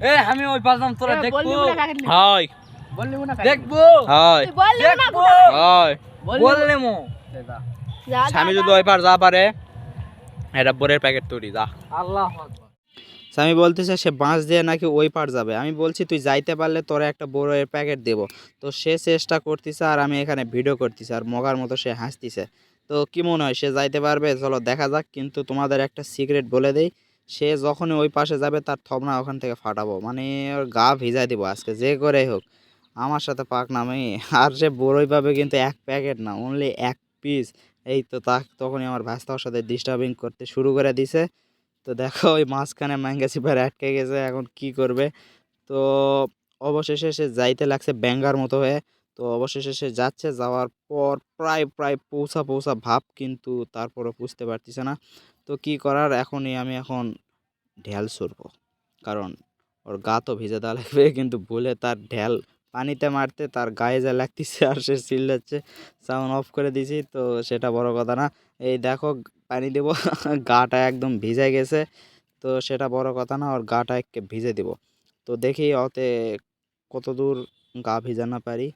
এ আমি ওই তোরা দেখব। প্যাকেট হয়। দেখব। হয়। দেখব। হয়। বললে মো স্বামী যদি যা। ওই পার যা। পারে এটা বোরের প্যাকেট তৈরি যা। আল্লাহ স্বামী বলতেছে সে বাঁশ দিয়ে নাকি ওই পার যাবে? আমি বলছি তুই যাইতে পারলে তোরা একটা বড়ের প্যাকেট দেবো। তো সে চেষ্টা করতেছে আর আমি এখানে ভিডিও করতেছি আর মগার মতো সে হাসতেছে। তো কি মনে হয় সে যাইতে পারবে? চলো দেখা যাক কিন্তু তোমাদের একটা সিক্রেট বলে দেই। সে যখনই ওই পাশে যাবে, তার থবনা ওখান থেকে ফাটাবো। মানে ওর গা ভিজাই দিব আজকে, যে করে হোক। আমার সাথে পাক নামে আর সে বড়ই পাবে কিন্তু এক প্যাকেট না অনলি এক পিস এই তো তা তখনই আমার ভাস্তার সাথে ডিস্টার্বিং করতে শুরু করে দিছে। তো দেখো, ওই মাঝখানে ম্যাঙ্গা সিপার আটকে গেছে, এখন কি করবে? তো অবশেষে সে যাইতে লাগছে ব্যাঙ্গার মতো হয়ে। তো অবশেষে সে যাচ্ছে, যাওয়ার পর প্রায় প্রায় পৌঁছা পৌঁছা ভাব কিন্তু তারপরে বুঝতে পারতেছে না। তো কি করার? এখনই আমি এখন ঢেল ছুড়বো কারণ ওর গা তো ভিজে দেওয়া লাগবে, কিন্তু বলে তার ঢেল পানিতে মারতে তার গায়ে যা লাগতেছে আর সে চিল্লাচ্ছে সাউন্ড অফ করে দিয়েছি, তো সেটা বড় কথা না। এই দেখো, পানি দেব, গাটা একদম ভিজে গেছে, তো সেটা বড় কথা না, ওর গাটা একে ভিজে দিব। তো দেখি ওতে কত দূর গা ভিজানো পারি।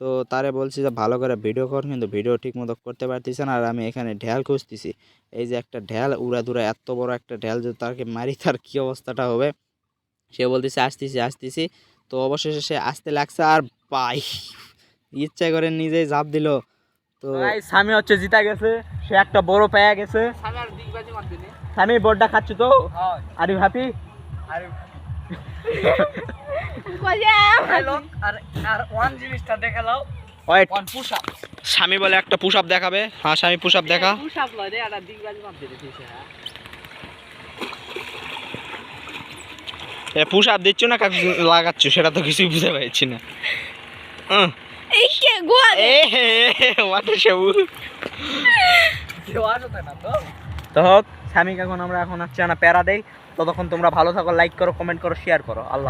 তো তারে বলছি যে ভালো করে ভিডিও কর কিন্তু ভিডিও ঠিক মতো করতে পারতেছে না আর আমি এখানে ঢেল খুঁজতেছি। এই যে একটা ঢেল উড়া দুরা এত বড় একটা ঢেল যদি তাকে মারি তার কী অবস্থাটা হবে? সে বলতেছে আসতেছি আসতেছি। তো অবশেষে সে আসতে লাগছে আর পাই ইচ্ছা করে নিজেই ঝাঁপ দিল। তো স্বামী হচ্ছে জিতা গেছে সে একটা বড় পেয়ে গেছে। স্বামী? স্বামী খাচ্ছ তো? আর ইউ হ্যাপি আরে কই আর আর ওয়ান জিনিসটা দেখালাও। ওয়েট ওয়ান পুশ আপ স্বামী বলে একটা পুশ আপ দেখাবে। হ্যাঁ স্বামী পুশ আপ দেখা। পুশ আপ লয় রে, আর হ্যাঁ। পুশ আপ দিচ্ছ না কাকু লাগাচ্ছ সেটা তো কিছুই বুঝতে পারছি না। এই কে গোয়া এ ওয়াটার তো? হোক স্বামীকে এখন আমরা এখন হচ্ছে না প্যারা দেই। ততক্ষণ তোমরা ভালো থাকো লাইক করো কমেন্ট করো শেয়ার করো। আল্লাহ